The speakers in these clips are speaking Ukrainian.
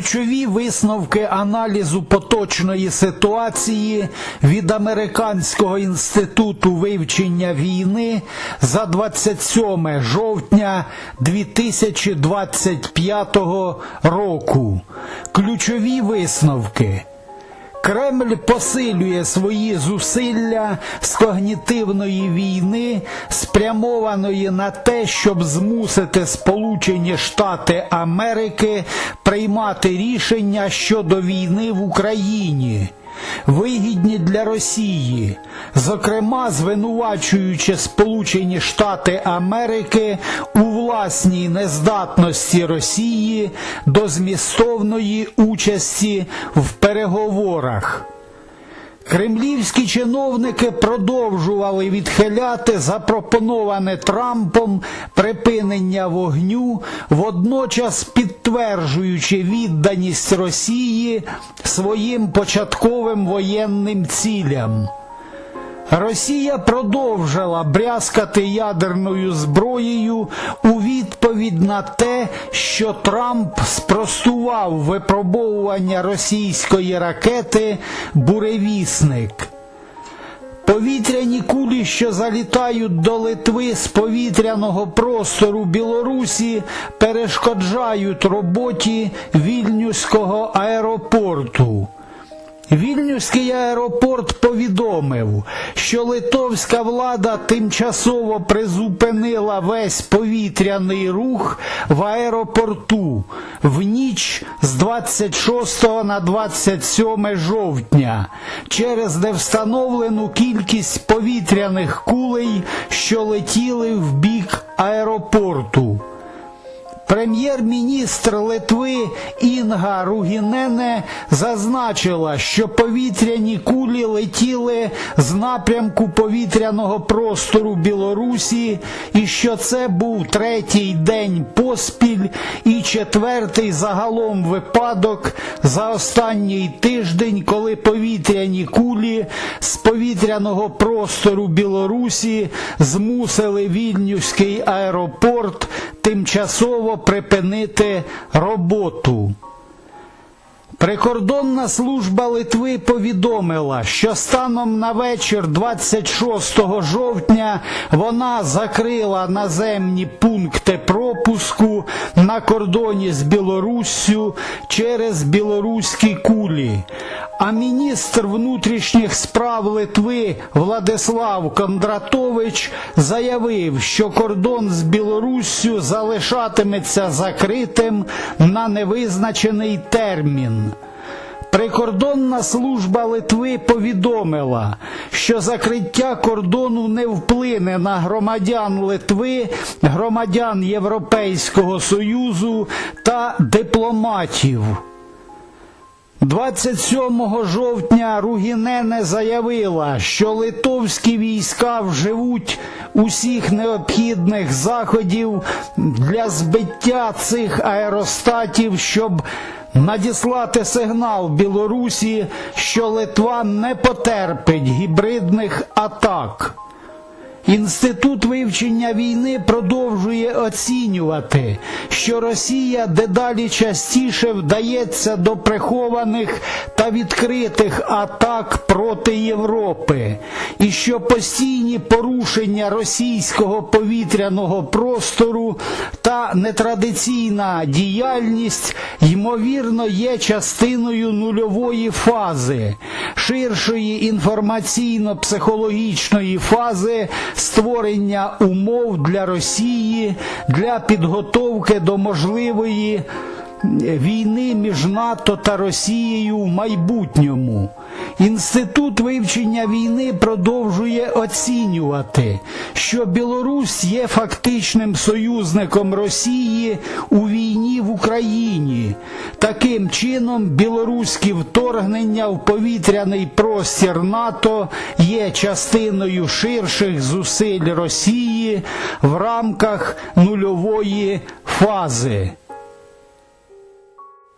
Ключові висновки аналізу поточної ситуації від Американського інституту вивчення війни за 27 жовтня 2025 року. Ключові висновки. Кремль посилює свої зусилля з когнітивної війни, спрямованої на те, щоб змусити Сполучені Штати Америки приймати рішення щодо війни в Україні. Вигідні для Росії, зокрема звинувачуючи Сполучені Штати Америки у власній нездатності Росії до змістовної участі в переговорах. Кремлівські чиновники продовжували відхиляти запропоноване Трампом припинення вогню, водночас підтверджуючи відданість Росії своїм початковим воєнним цілям. Росія продовжила брязкати ядерною зброєю у відповідь на те, що Трамп спростував випробовування російської ракети Буревісник. Повітряні кулі, що залітають до Литви з повітряного простору Білорусі, перешкоджають роботі Вільнюського аеропорту. Вільнюський аеропорт повідомив, що литовська влада тимчасово призупинила весь повітряний рух в аеропорту в ніч з 26 на 27 жовтня через невстановлену кількість повітряних кулей, що летіли в бік аеропорту. Прем'єр-міністр Литви Інга Ругінене зазначила, що повітряні кулі летіли з напрямку повітряного простору Білорусі, і що це був третій день поспіль і четвертий загалом випадок за останній тиждень, коли повітряні кулі з повітряного простору Білорусі змусили Вільнюський аеропорт тимчасово припинити роботу. Прикордонна служба Литви повідомила, що станом на вечір 26 жовтня вона закрила наземні пункти пропуску на кордоні з Білоруссю через білоруські кулі. А міністр внутрішніх справ Литви Владислав Кондратович заявив, що кордон з Білоруссю залишатиметься закритим на невизначений термін. Прикордонна служба Литви повідомила, що закриття кордону не вплине на громадян Литви, громадян Європейського Союзу та дипломатів. 27 жовтня Ругінене заявила, що литовські війська вживуть усіх необхідних заходів для збиття цих аеростатів, щоб надіслати сигнал Білорусі, що Литва не потерпить гібридних атак. Інститут вивчення війни продовжує оцінювати, що Росія дедалі частіше вдається до прихованих та відкритих атак проти Європи, і що постійні порушення російського повітряного простору нетрадиційна діяльність ймовірно є частиною нульової фази, ширшої інформаційно-психологічної фази створення умов для Росії для підготовки до можливої війни між НАТО та Росією в майбутньому. Інститут вивчення війни продовжує оцінювати, що Білорусь є фактичним союзником Росії у війні в Україні. Таким чином, білоруські вторгнення в повітряний простір НАТО є частиною ширших зусиль Росії в рамках нульової фази.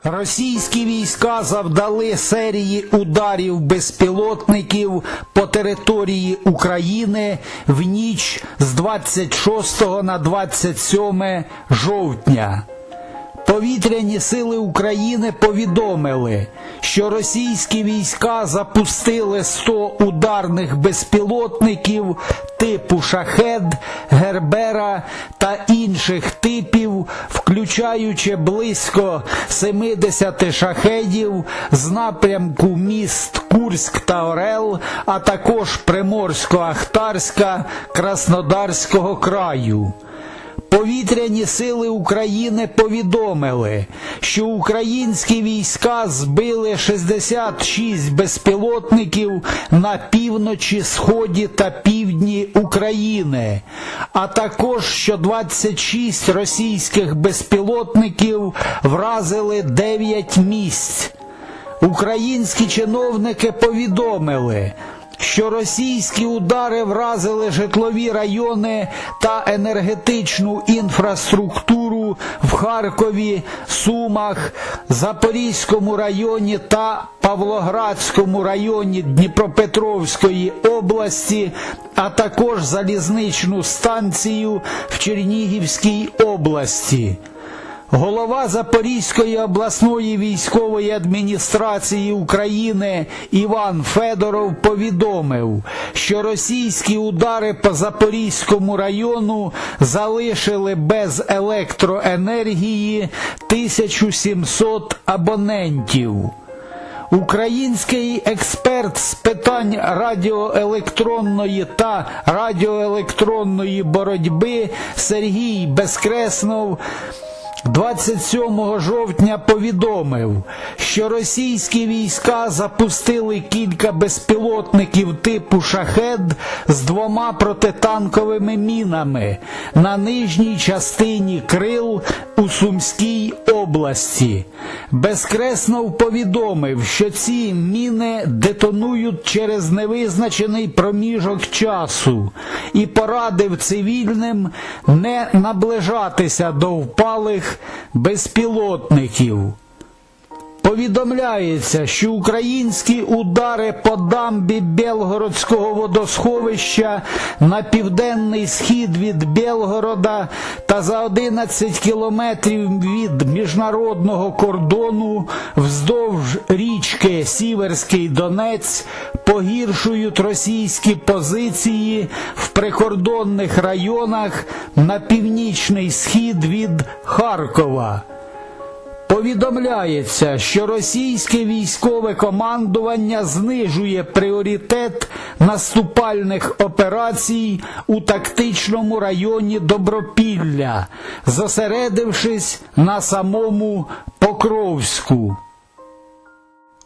Російські війська завдали серії ударів безпілотників по території України в ніч з 26 на 27 жовтня. Повітряні сили України повідомили, що російські війська запустили 100 ударних безпілотників типу шахед, гербера та інших типів, включаючи близько 70 шахедів з напрямку міст Курськ та Орел, а також Приморсько-Ахтарська Краснодарського краю. Повітряні сили України повідомили, що українські війська збили 66 безпілотників на півночі, сході та півдні України, а також що 26 російських безпілотників вразили 9 місць. Українські чиновники повідомили, що російські удари вразили житлові райони та енергетичну інфраструктуру в Харкові, Сумах, Запорізькому районі та Павлоградському районі Дніпропетровської області, а також залізничну станцію в Чернігівській області. Голова Запорізької обласної військової адміністрації України Іван Федоров повідомив, що російські удари по Запорізькому району залишили без електроенергії 1700 абонентів. Український експерт з питань радіоелектронної та радіоелектронної боротьби Сергій Безкреснов 27 жовтня повідомив, що російські війська запустили кілька безпілотників типу шахед з двома протитанковими мінами. На нижній частині крил у Сумській області. Безкреснов повідомив, що ці міни детонують через невизначений проміжок часу і порадив цивільним не наближатися до впалих безпілотників. Повідомляється, що українські удари по дамбі Белгородського водосховища на південний схід від Белгорода та за 11 кілометрів від міжнародного кордону вздовж річки Сіверський Донець погіршують російські позиції в прикордонних районах на північний схід від Харкова. Повідомляється, що російське військове командування знижує пріоритет наступальних операцій у тактичному районі Добропілля, зосередившись на самому Покровську.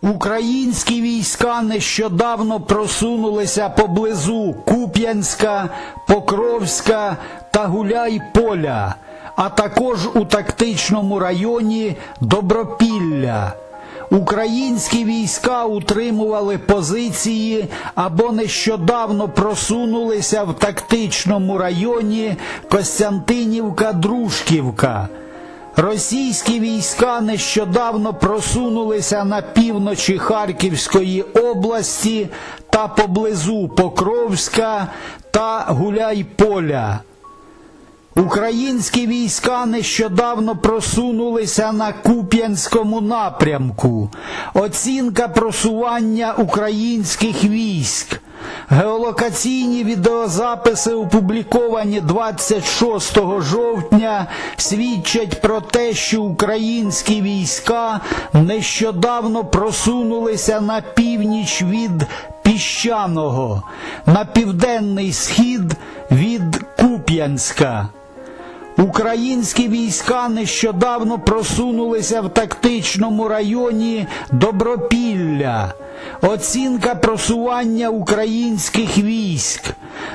Українські війська нещодавно просунулися поблизу Куп'янська, Покровська та Гуляй-Поля, а також у тактичному районі Добропілля. Українські війська утримували позиції або нещодавно просунулися в тактичному районі Костянтинівка-Дружківка. Російські війська нещодавно просунулися на півночі Харківської області та поблизу Покровська та Гуляйполя. Українські війська нещодавно просунулися на Куп'янському напрямку. Оцінка просування українських військ. Геолокаційні відеозаписи, опубліковані 26 жовтня, свідчать про те, що українські війська нещодавно просунулися на північ від Піщаного, на південний схід від Куп'янська. Українські війська нещодавно просунулися в тактичному районі Добропілля. Оцінка просування українських військ.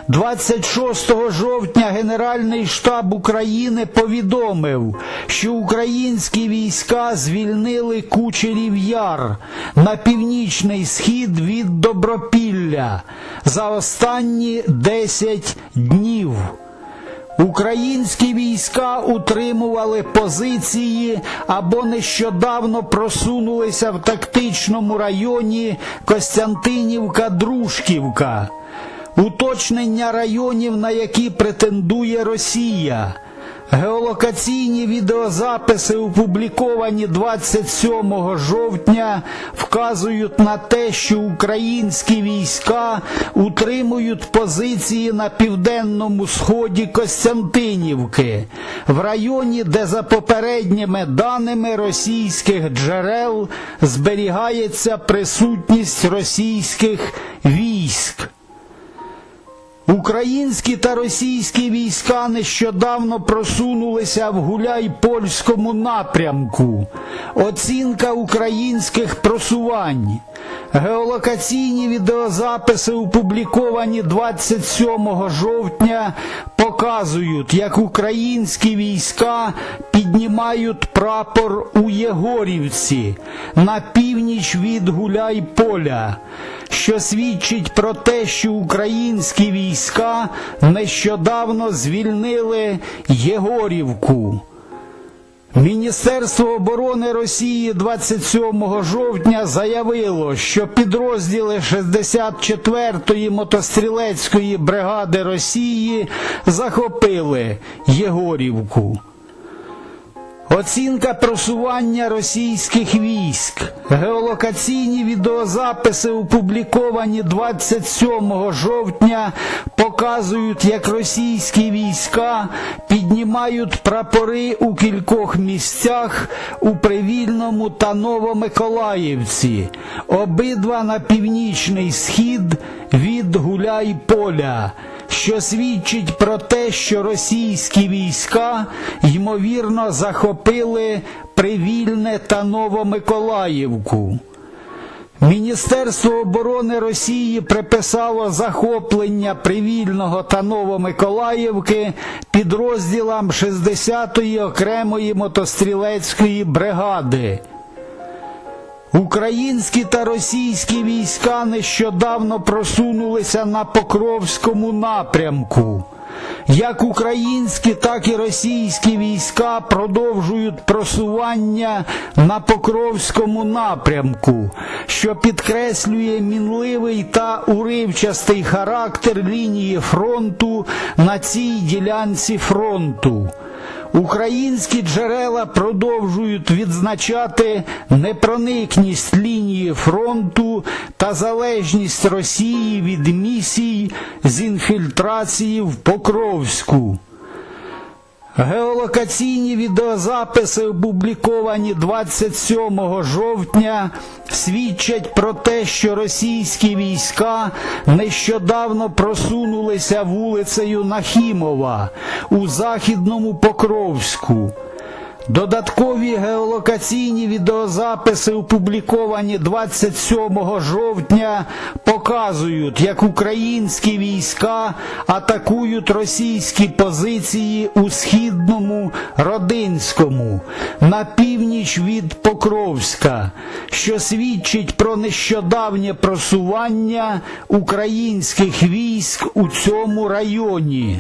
26 жовтня Генеральний штаб України повідомив, що українські війська звільнили Кучерів Яр на північний схід від Добропілля за останні 10 днів. Українські війська утримували позиції або нещодавно просунулися в тактичному районі Костянтинівка-Дружківка. Уточнення районів, на які претендує Росія. Геолокаційні відеозаписи, опубліковані 27 жовтня, вказують на те, що українські війська утримують позиції на південному сході Костянтинівки, в районі, де за попередніми даними російських джерел зберігається присутність російських військ. Українські та російські війська нещодавно просунулися в Гуляй-Польському напрямку. Оцінка українських просувань. Геолокаційні відеозаписи, опубліковані 27 жовтня, показують, як українські війська піднімають прапор у Єгорівці на північ від Гуляй-Поля що свідчить про те, що українські війська нещодавно звільнили Єгорівку. Міністерство оборони Росії 27 жовтня заявило, що підрозділи 64-ї мотострілецької бригади Росії захопили Єгорівку. Оцінка просування російських військ. Геолокаційні відеозаписи, опубліковані 27 жовтня, показують, як російські війська піднімають прапори у кількох місцях у Привільному та Новомиколаївці, обидва на північний схід від Гуляй-Поля що свідчить про те, що російські війська ймовірно захопили Привільне та Новомиколаївку. Міністерство оборони Росії приписало захоплення Привільного та Новомиколаївки підрозділам 60-ї окремої мотострілецької бригади. Українські та російські війська нещодавно просунулися на Покровському напрямку. Як українські, так і російські війська продовжують просування на Покровському напрямку, що підкреслює мінливий та уривчастий характер лінії фронту на цій ділянці фронту. Українські джерела продовжують відзначати непроникність лінії фронту та залежність Росії від місій з інфільтрації в Покровську. Геолокаційні відеозаписи, опубліковані 27 жовтня, свідчать про те, що російські війська нещодавно просунулися вулицею Нахімова у західному Покровську. Додаткові геолокаційні відеозаписи, опубліковані 27 жовтня, показують, як українські війська атакують російські позиції у східному Родинському на північ від Покровська, що свідчить про нещодавнє просування українських військ у цьому районі.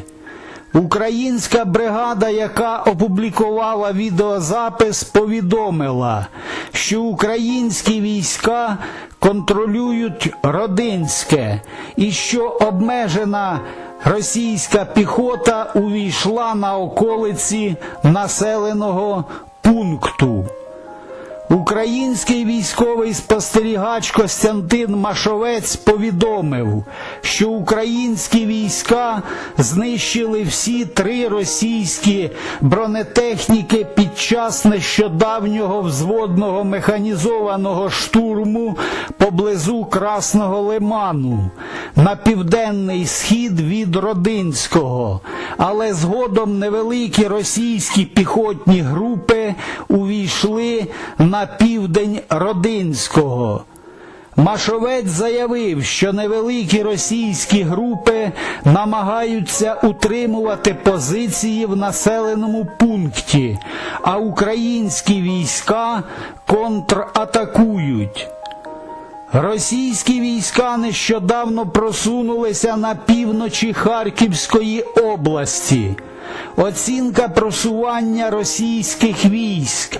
Українська бригада, яка опублікувала відеозапис, повідомила, що українські війська контролюють Родинське і що обмежена російська піхота увійшла на околиці населеного пункту. Український військовий спостерігач Костянтин Машовець повідомив, що українські війська знищили всі три російські бронетехніки під час нещодавнього взводного механізованого штурму поблизу Красного Лиману на південний схід від Родинського, але згодом невеликі російські піхотні групи увійшли на південь Родинського. Машовець заявив, що невеликі російські групи намагаються утримувати позиції в населеному пункті, а українські війська контратакують. Російські війська нещодавно просунулися на півночі Харківської області. Оцінка просування російських військ.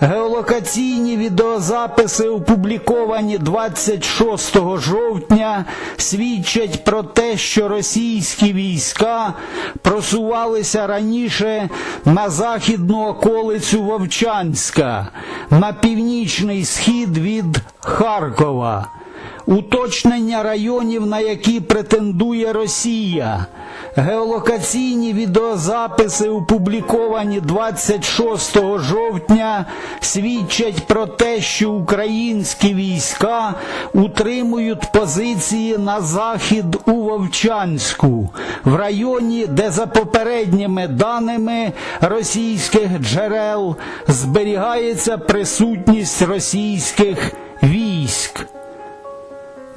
Геолокаційні відеозаписи, опубліковані 26 жовтня, свідчать про те, що російські війська просувалися раніше на західну околицю Вовчанська, на північний схід від Харкова. Уточнення районів, на які претендує Росія. Геолокаційні відеозаписи, опубліковані 26 жовтня, свідчать про те, що українські війська утримують позиції на захід у Вовчанську, в районі, де за попередніми даними російських джерел зберігається присутність російських військ.